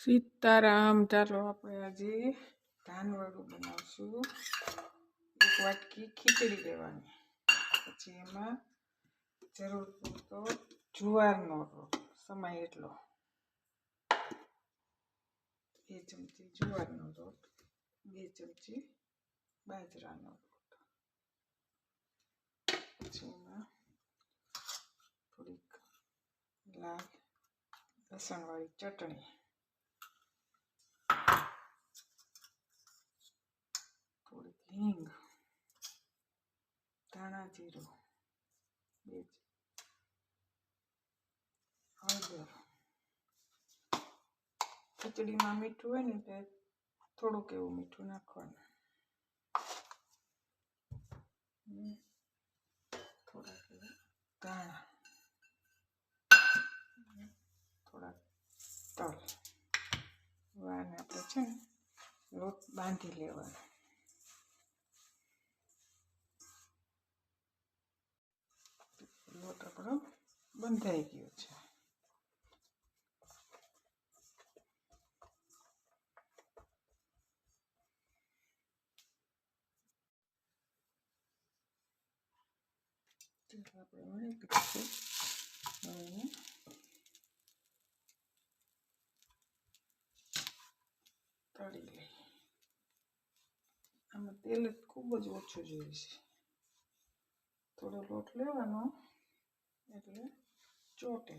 સીતારામ, ચાલો આપણે આજે ધાનવડું બનાવશું. એક વાટકી ખીચડી લેવાની. પછી એમાં જરૂર પૂરતો જુવારનો રોટ, સમય એટલો. બે ચમચી જુવારનો રોટ, બે ચમચી બાજરાનો રોટ. પછી એમાં થોડીક લાલ લસણવાળી ચટણી થોડીક હિંગ ધાણા જીરું બે હળદર ખીચડીમાં મીઠું હોય ને એટલે થોડુંક એવું મીઠું નાખવાનું થોડાક ધાણા થોડાક તલ વાને આપણે છે ને લોટ બાંધી લેવાનો આપણો બંધાઈ ગયો છે. આપણે આમાં તેલ ખૂબ જ ઓછું જોઈએ છે. થોડો લોટ લેવાનો. એટલે ચોટે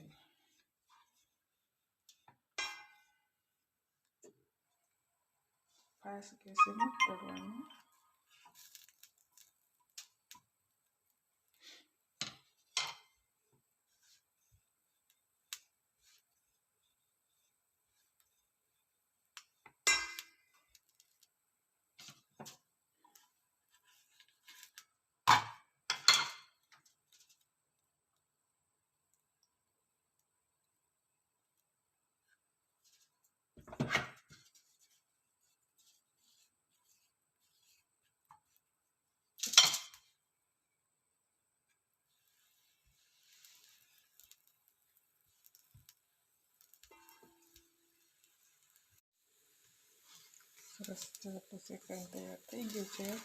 ફાસ્ટ ગેસે નથી Burası da bu sekreter değil, gece